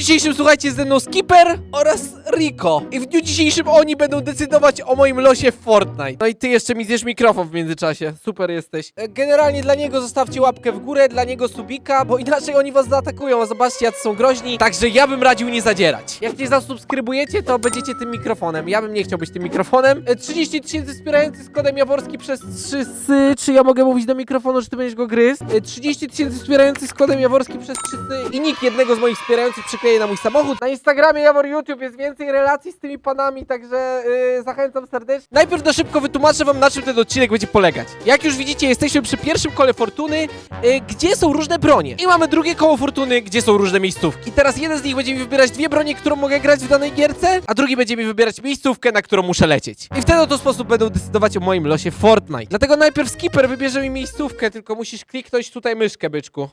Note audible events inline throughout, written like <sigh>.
dzisiejszym, słuchajcie, ze mną Skipper oraz Rico. I w dniu dzisiejszym oni będą decydować o moim losie w Fortnite. No i ty jeszcze mi zjesz mikrofon w międzyczasie. Super jesteś. E, Generalnie dla niego zostawcie łapkę w górę, dla niego subika, bo inaczej oni was zaatakują. A Zobaczcie, jacy są groźni. Także ja bym radził nie zadzierać. Jak nie zasubskrybujecie, to będziecie tym mikrofonem. Ja bym nie chciał być tym mikrofonem. E, 30 tysięcy wspierających z kodem Jaworski przez 3 sy. Czy ja mogę mówić do mikrofonu, czy ty będziesz go gryzł? E, 30 tysięcy wspierających z kodem Jaworski przez 3 sy. I nikt jednego z moich wspierających na mój samochód. Na Instagramie Jawor YouTube jest więcej relacji z tymi panami, także yy, zachęcam serdecznie. Najpierw na szybko wytłumaczę wam, na czym ten odcinek będzie polegać. Jak już widzicie, jesteśmy przy pierwszym kole fortuny, yy, gdzie są różne bronie. I mamy drugie koło fortuny, gdzie są różne miejscówki. I teraz jeden z nich będzie mi wybierać dwie bronie, którą mogę grać w danej gierce, a drugi będzie mi wybierać miejscówkę, na którą muszę lecieć. I w ten oto sposób będą decydować o moim losie Fortnite. Dlatego najpierw skipper wybierze mi miejscówkę, tylko musisz kliknąć tutaj myszkę, byczku.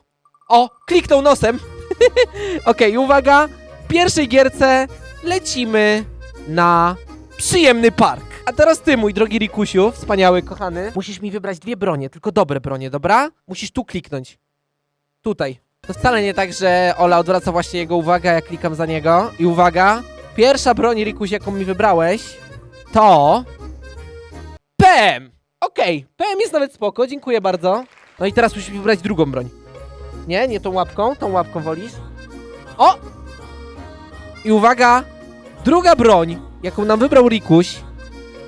O, kliknął nosem. <laughs> Okej, uwaga. W pierwszej gierce lecimy na przyjemny park. A teraz ty, mój drogi Rikusiu, wspaniały, kochany, musisz mi wybrać dwie bronie, tylko dobre bronie, dobra? Musisz tu kliknąć. Tutaj. To wcale nie tak, że Ola odwraca właśnie jego uwagę, jak klikam za niego. I uwaga, pierwsza broń, Rikuś, jaką mi wybrałeś, to... PM! Okej, PM jest nawet spoko, dziękuję bardzo. No i teraz musisz wybrać drugą broń. Nie, nie tą łapką, tą łapką wolisz. O! I uwaga, druga broń, jaką nam wybrał Rikuś,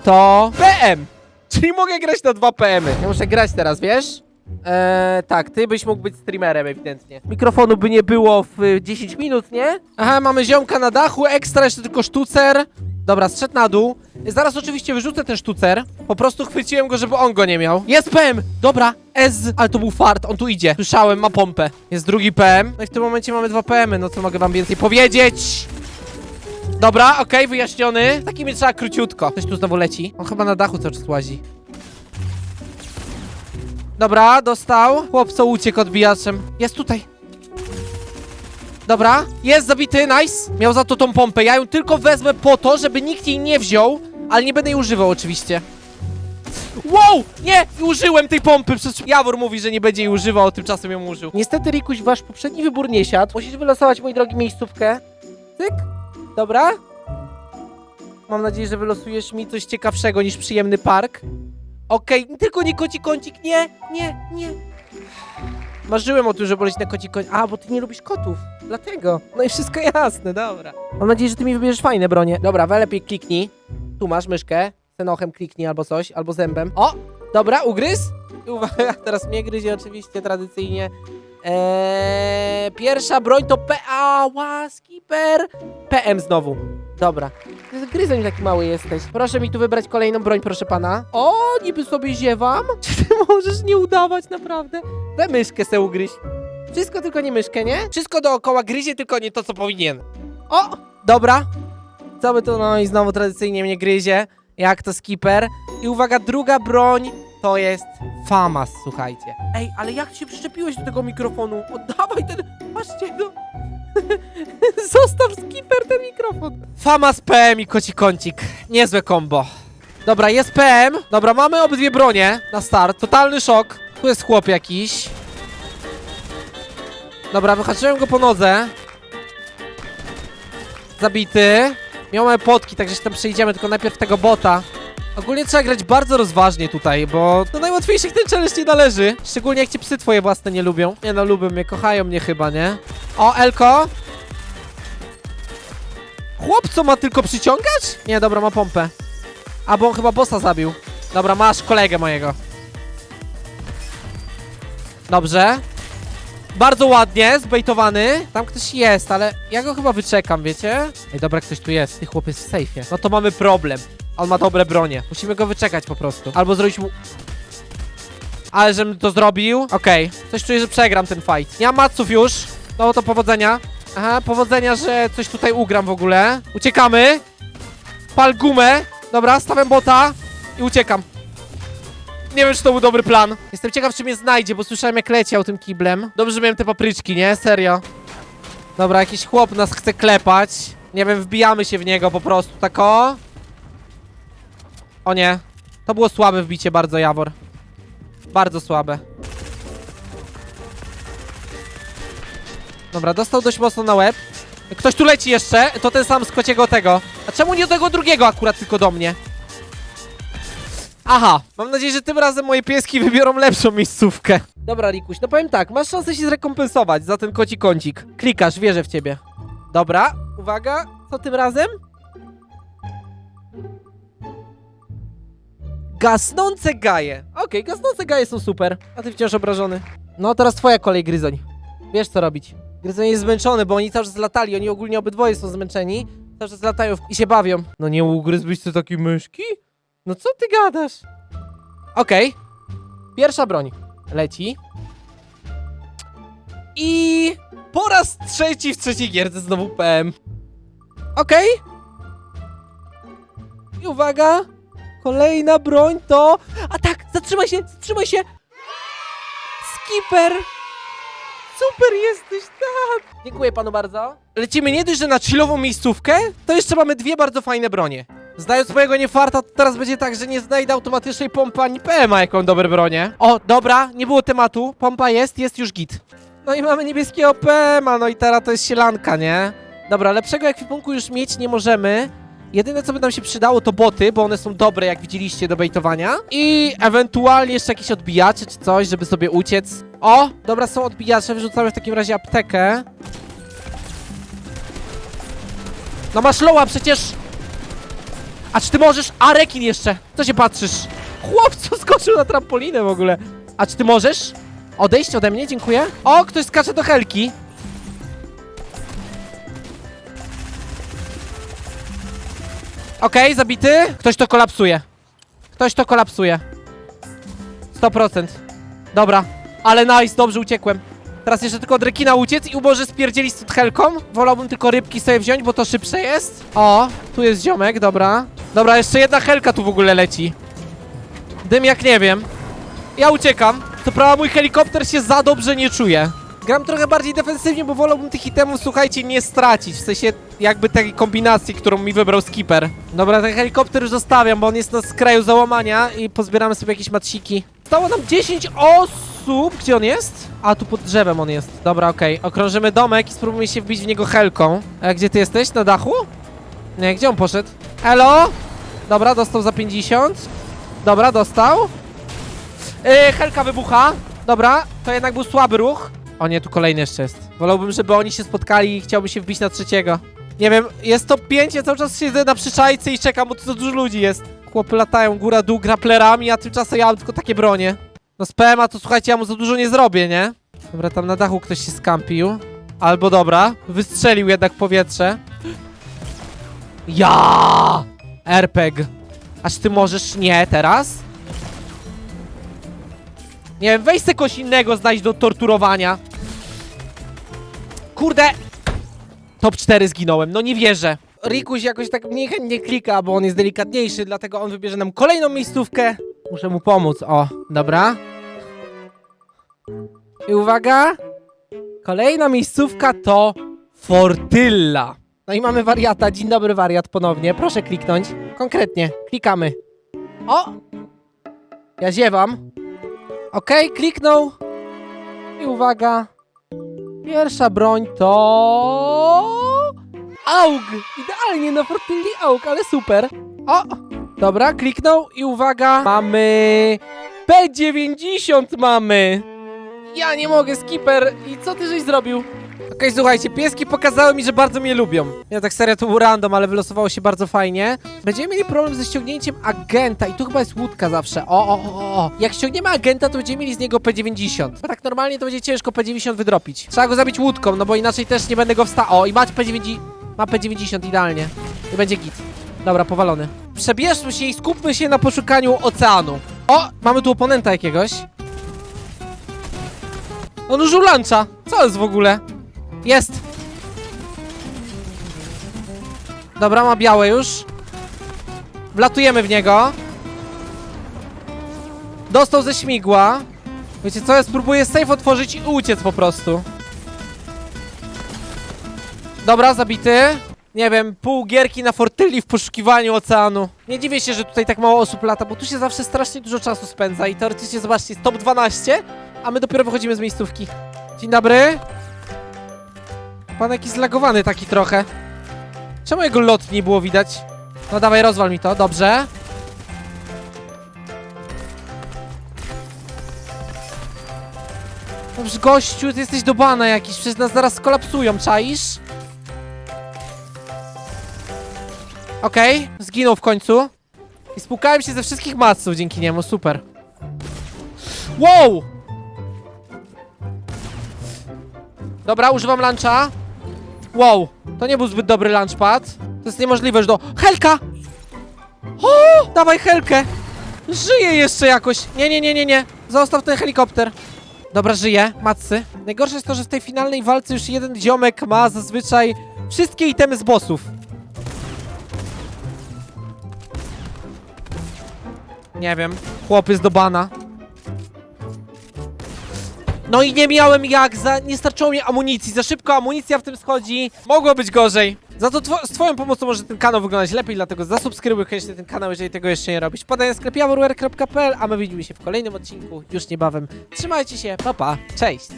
to PM. Czyli mogę grać na dwa PM-y. Ja muszę grać teraz, wiesz? Eee, tak, ty byś mógł być streamerem ewidentnie. Mikrofonu by nie było w y, 10 minut, nie? Aha, mamy ziomka na dachu, ekstra jeszcze tylko sztucer. Dobra, zszedł na dół. Zaraz oczywiście wyrzucę ten sztucer. Po prostu chwyciłem go, żeby on go nie miał. Jest PM! Dobra, S, ale to był fart, on tu idzie. Słyszałem, ma pompę. Jest drugi PM. No i w tym momencie mamy dwa PM-y, no co mogę wam więcej powiedzieć? Dobra, okej, wyjaśniony. Takimi trzeba króciutko. Ktoś tu znowu leci. On chyba na dachu cały czas łazi. Dobra, dostał. Chłopco uciekł odbijaczem. Jest tutaj. Dobra, jest zabity, nice. Miał za to tą pompę. Ja ją tylko wezmę po to, żeby nikt jej nie wziął, ale nie będę jej używał oczywiście. Wow! Nie! Użyłem tej pompy! Przecież Jawor mówi, że nie będzie jej używał, tymczasem ją użył. Niestety, Rikuś, wasz poprzedni wybór nie siadł. Musisz wylosować, mój drogi, miejscówkę. Cyk. Dobra. Mam nadzieję, że wylosujesz mi coś ciekawszego niż przyjemny park. Okej, tylko nie koci kącik. Nie, nie, nie. Marzyłem o tym, żeby lecieć na koci kącik. A, bo ty nie lubisz kotów. Dlatego. No i wszystko <laughs> jasne, dobra. Mam nadzieję, że ty mi wybierzesz fajne bronie. Dobra, lepiej kliknij. Tu masz myszkę. Senochem kliknij albo coś, albo zębem. O! Dobra, ugryz. <laughs> Uwaga, teraz mnie gryzie oczywiście tradycyjnie. Eee, pierwsza broń to P. Ała, skipper. PM znowu. Dobra. Gryzoń taki mały jesteś. Proszę mi tu wybrać kolejną broń, proszę pana. O, niby sobie ziewam. <laughs> Czy ty możesz nie udawać, naprawdę? We myszkę se ugryź. Wszystko tylko nie myszkę, nie? Wszystko dookoła gryzie, tylko nie to, co powinien. O, dobra. Co by tu, no i znowu tradycyjnie mnie gryzie. Jak to skipper. I uwaga, druga broń to jest FAMAS, słuchajcie. Ej, ale jak się przyczepiłeś do tego mikrofonu? Oddawaj ten... Patrzcie, no... <laughs> Zostaw skipper ten mikrofon. FAMAS PM i koci kącik. Niezłe kombo. Dobra, jest PM. Dobra, mamy obydwie bronie na start. Totalny szok. Tu jest chłop jakiś. Dobra, wyhaczyłem go po nodze. Zabity. Miał małe potki, także się tam przejdziemy, tylko najpierw tego bota. Ogólnie trzeba grać bardzo rozważnie tutaj, bo do najłatwiejszych ten challenge nie należy. Szczególnie jak cię psy twoje własne nie lubią. Nie no, lubią mnie, kochają mnie chyba, nie? O, Elko! Chłop, co ma tylko przyciągać? Nie, dobra, ma pompę. A, bo on chyba bossa zabił. Dobra, masz kolegę mojego. Dobrze. Bardzo ładnie, zbejtowany. Tam ktoś jest, ale ja go chyba wyczekam, wiecie? Ej, dobra, ktoś tu jest. Ty chłop jest w sejfie. No to mamy problem. On ma dobre bronie. Musimy go wyczekać po prostu. Albo zrobić mu... Ale żebym to zrobił? Okej. Coś czuję, że przegram ten fight. Nie mam maców już. No to powodzenia. Aha, powodzenia, że coś tutaj ugram w ogóle. Uciekamy. Pal gumę. Dobra, stawiam bota i uciekam. Nie wiem, czy to był dobry plan. Jestem ciekaw, czy mnie znajdzie, bo słyszałem, jak leciał tym kiblem. Dobrze, że miałem te papryczki, nie? Serio. Dobra, jakiś chłop nas chce klepać. Nie wiem, wbijamy się w niego po prostu, tak o. O nie. To było słabe wbicie bardzo, Jawor. Bardzo słabe. Dobra, dostał dość mocno na łeb. Ktoś tu leci jeszcze, to ten sam z kociego tego. A czemu nie do tego drugiego akurat, tylko do mnie? Aha, mam nadzieję, że tym razem moje pieski wybiorą lepszą miejscówkę. Dobra, Rikuś, no powiem tak, masz szansę się zrekompensować za ten koci kącik. Klikasz, wierzę w ciebie. Dobra, uwaga, co tym razem? Gasnące gaje. Okej, gasnące gaje są super. A ty wciąż obrażony. No, teraz twoja kolej, Gryzoń. Wiesz co robić. Gryzoń jest zmęczony, bo oni cały czas latali, oni ogólnie obydwoje są zmęczeni. Cały czas latają w- i się bawią. No nie ugryzłbyś ty takiej myszki? No co ty gadasz? Okej. Pierwsza broń. Leci. I po raz trzeci w trzeciej gierce znowu PM. Okej. I uwaga. Kolejna broń to... A tak, zatrzymaj się, zatrzymaj się. Skipper. Super jesteś, tak. Dziękuję panu bardzo. Lecimy nie dość, że na chillową miejscówkę, to jeszcze mamy dwie bardzo fajne bronie. Zdając mojego niefarta, to teraz będzie tak, że nie znajdę automatycznej pompy ani PM-a, jaką dobre bronie. O, dobra, nie było tematu. Pompa jest, jest już git. No i mamy niebieskiego PM-a, no i teraz to jest sielanka, nie? Dobra, lepszego ekwipunku już mieć nie możemy. Jedyne, co by nam się przydało, to boty, bo one są dobre, jak widzieliście, do bejtowania. I ewentualnie jeszcze jakieś odbijacze czy coś, żeby sobie uciec. O, dobra, są odbijacze, wyrzucamy w takim razie aptekę. No masz loła przecież! A czy ty możesz? A, rekin jeszcze! Co się patrzysz? Chłopcu skoczył na trampolinę w ogóle. A czy ty możesz? Odejść ode mnie, dziękuję. O, ktoś skacze do helki. Okej, zabity. Ktoś to kolapsuje. Ktoś to kolapsuje. 100%. Dobra. Ale nice, dobrze uciekłem. Teraz jeszcze tylko od rekina uciec i może spierdzielić z helką. Wolałbym tylko rybki sobie wziąć, bo to szybsze jest. O, tu jest ziomek, dobra. Dobra, jeszcze jedna helka tu w ogóle leci. Dym jak nie wiem. Ja uciekam. To prawda, mój helikopter się za dobrze nie czuje. Gram trochę bardziej defensywnie, bo wolałbym tych itemów, słuchajcie, nie stracić. W sensie jakby tej kombinacji, którą mi wybrał skipper. Dobra, ten helikopter już zostawiam, bo on jest na skraju załamania i pozbieramy sobie jakieś matsiki. Stało nam 10 osób. Gdzie on jest? A, tu pod drzewem on jest. Dobra, okej. Okrążymy domek i spróbujemy się wbić w niego helką. A gdzie ty jesteś? Na dachu? Nie, gdzie on poszedł? Elo? Dobra, dostał za 50. Dobra, dostał. Yy, helka wybucha. Dobra, to jednak był słaby ruch. O nie, tu kolejny jeszcze jest. Wolałbym, żeby oni się spotkali i chciałbym się wbić na trzeciego. Nie wiem, jest to pięć, ja cały czas siedzę na przyczajce i czekam, bo tu za dużo ludzi jest. Chłopy latają góra-dół graplerami, a tymczasem ja mam tylko takie bronie. No z PMA to słuchajcie, ja mu za dużo nie zrobię, nie? Dobra, tam na dachu ktoś się skampił. Albo dobra, wystrzelił jednak powietrze. Ja! RPG. Aż ty możesz nie teraz? Nie wiem, weź se kogoś innego znajdź do torturowania. Kurde! Top 4 zginąłem, no nie wierzę. Rikuś jakoś tak mniej chętnie klika, bo on jest delikatniejszy, dlatego on wybierze nam kolejną miejscówkę. Muszę mu pomóc, o, dobra. I uwaga! Kolejna miejscówka to Fortylla. No i mamy wariata, dzień dobry wariat ponownie, proszę kliknąć. Konkretnie, klikamy. O! Ja ziewam. Okej, kliknął. I uwaga. Pierwsza broń to... Aug! Idealnie na Fortilli Aug, ale super. O! Dobra, kliknął i uwaga. Mamy... P90 mamy! Ja nie mogę, skipper. I co ty żeś zrobił? Okej, słuchajcie, pieski pokazały mi, że bardzo mnie lubią. Ja tak serio to był random, ale wylosowało się bardzo fajnie. Będziemy mieli problem ze ściągnięciem agenta i tu chyba jest łódka zawsze. O, o, o, o. Jak ściągniemy agenta, to będziemy mieli z niego P90. Bo tak normalnie to będzie ciężko P90 wydropić. Trzeba go zabić łódką, no bo inaczej też nie będę go wsta... O, i macie P90... Ma P90 idealnie. I będzie git. Dobra, powalony. Przebierzmy się i skupmy się na poszukaniu oceanu. O, mamy tu oponenta jakiegoś. On użył luncha. Co jest w ogóle? Jest! Dobra, ma białe już. Wlatujemy w niego. Dostał ze śmigła. Wiecie co, ja spróbuję safe otworzyć i uciec po prostu. Dobra, zabity. Nie wiem, pół gierki na fortyli w poszukiwaniu oceanu. Nie dziwię się, że tutaj tak mało osób lata, bo tu się zawsze strasznie dużo czasu spędza i teoretycznie, zobaczcie, jest top 12, a my dopiero wychodzimy z miejscówki. Dzień dobry. Pan jakiś zlagowany taki trochę. Czemu jego lot nie było widać? No dawaj, rozwal mi to, dobrze. Dobrze, gościu, ty jesteś do bana jakiś, przecież nas zaraz skolapsują, czaisz? Okej, zginął w końcu. I spłukałem się ze wszystkich maców dzięki niemu, super. Wow! Dobra, używam luncha. Wow, to nie był zbyt dobry lunchpad. To jest niemożliwe, że do... Helka! O! Dawaj Helkę! Żyje jeszcze jakoś. Nie, nie, nie, nie, nie. Zostaw ten helikopter. Dobra, żyje. Macy. Najgorsze jest to, że w tej finalnej walce już jeden ziomek ma zazwyczaj wszystkie itemy z bossów. Nie wiem. Chłop jest do bana. No i nie miałem jak, za, nie starczyło mi amunicji, za szybko amunicja w tym schodzi. Mogło być gorzej. Za to two, z twoją pomocą może ten kanał wyglądać lepiej, dlatego zasubskrybuj koniecznie ten kanał, jeżeli tego jeszcze nie robisz. Podaj na a my widzimy się w kolejnym odcinku już niebawem. Trzymajcie się, pa pa, cześć!